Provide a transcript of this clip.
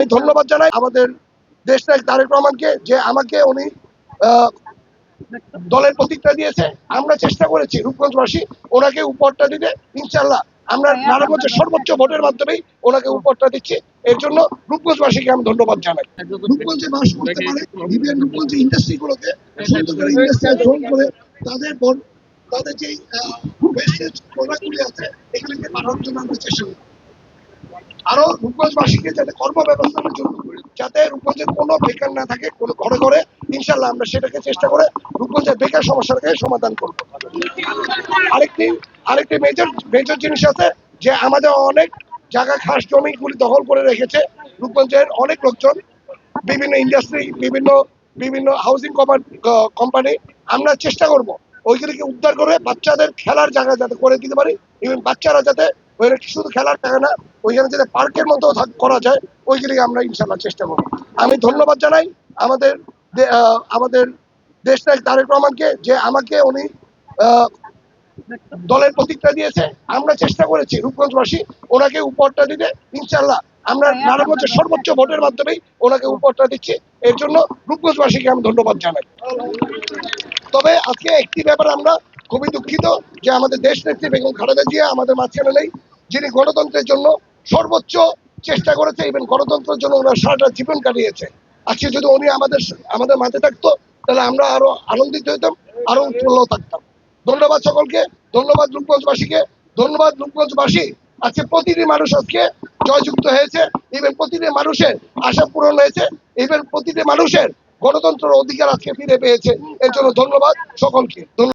আমি ধন্যবাদ জানাই আমাদের দেশ নায়ক তারেক রহমানকে যে আমাকে উনি দলের প্রতিজ্ঞা দিয়েছে। আমরা চেষ্টা করেছি রূপগঞ্জবাসী ওনাকে উপহারটা দিতে। ইনশাল্লাহ আমরা নারায়ণগঞ্জের সর্বোচ্চ ভোটের মাধ্যমেই ওনাকে উপহারটা দিচ্ছি। এর জন্য রূপগঞ্জবাসীকে আমি ধন্যবাদ জানাই। রূপগঞ্জে বাস করতে পারে ইভেন রূপগঞ্জ ইন্ডাস্ট্রি গুলোকে সুন্দর করে ইন্ডাস্ট্রিয়াল জোন করে তাদের তাদের যে প্রোডাক্টগুলি আছে এগুলিকে বাড়ানোর জন্য আমরা চেষ্টা করি আরও রূপগঞ্জবাসীকে যাতে কর্ম ব্যবস্থার জন্য যাতে রূপগঞ্জের কোনো বেকার না থাকে, কোনো ঘরে ঘরে ইনশাল্লাহ আমরা সেটাকে চেষ্টা করে রূপগঞ্জের বেকার সমস্যাটাকে সমাধান করব। আরেকটি আরেকটি মেজর মেজর জিনিস আছে, যে আমাদের অনেক জায়গা খাস জমিগুলি দখল করে রেখেছে রূপগঞ্জের অনেক লোকজন, বিভিন্ন ইন্ডাস্ট্রি বিভিন্ন বিভিন্ন হাউজিং কোম্পানি আমরা চেষ্টা করব, ওইগুলিকে উদ্ধার করে বাচ্চাদের খেলার জায়গা যাতে করে দিতে পারি, এবং বাচ্চারা যাতে ওইখানে শুধু খেলার জায়গা না, ওইখানে যাতে পার্কের মতো করা যায় ওইগুলিকে আমরা ইনশাল্লাহ চেষ্টা করব। আমি ধন্যবাদ জানাই আমাদের আমাদের দেশ নায়ক তারেক রহমানকে, যে আমাকে উনি দলের প্রতিজ্ঞা দিয়েছে। আমরা চেষ্টা করেছি, রূপগঞ্জবাসী ওনাকে উপহারটা দিতে। ইনশাল্লাহ আমরা নারায়ণগঞ্জের সর্বোচ্চ ভোটের মাধ্যমেই ওনাকে উপহারটা দিচ্ছি। এর জন্য রূপগঞ্জবাসীকে আমি ধন্যবাদ জানাই। তবে আজকে একটি ব্যাপার আমরা খুবই দুঃখিত যে আমাদের দেশ নেত্রী বেগম খালেদা জিয়া আমাদের মাঝখানে নেই। যিনি গণতন্ত্রের জন্য সর্বোচ্চ চেষ্টা করেছে এবং গণতন্ত্রের জন্য ওনার সারাটা জীবন কাটিয়েছে। আজকে যদি উনি আমাদের আমাদের মাঝে থাকতো, তাহলে আমরা আরও আনন্দিত হইতাম, আরও উৎফুল্ল থাকতাম। ধন্যবাদ সকলকে, ধন্যবাদ রূপগঞ্জবাসীকে ধন্যবাদ রূপগঞ্জবাসী আজকে প্রতিটি মানুষ আজকে জয়যুক্ত হয়েছে ইভেন প্রতিটি মানুষের আশা পূরণ হয়েছে ইভেন প্রতিটি মানুষের গণতন্ত্রের অধিকার আজকে ফিরে পেয়েছে। এর জন্য ধন্যবাদ সকলকে। ধন্যবাদ।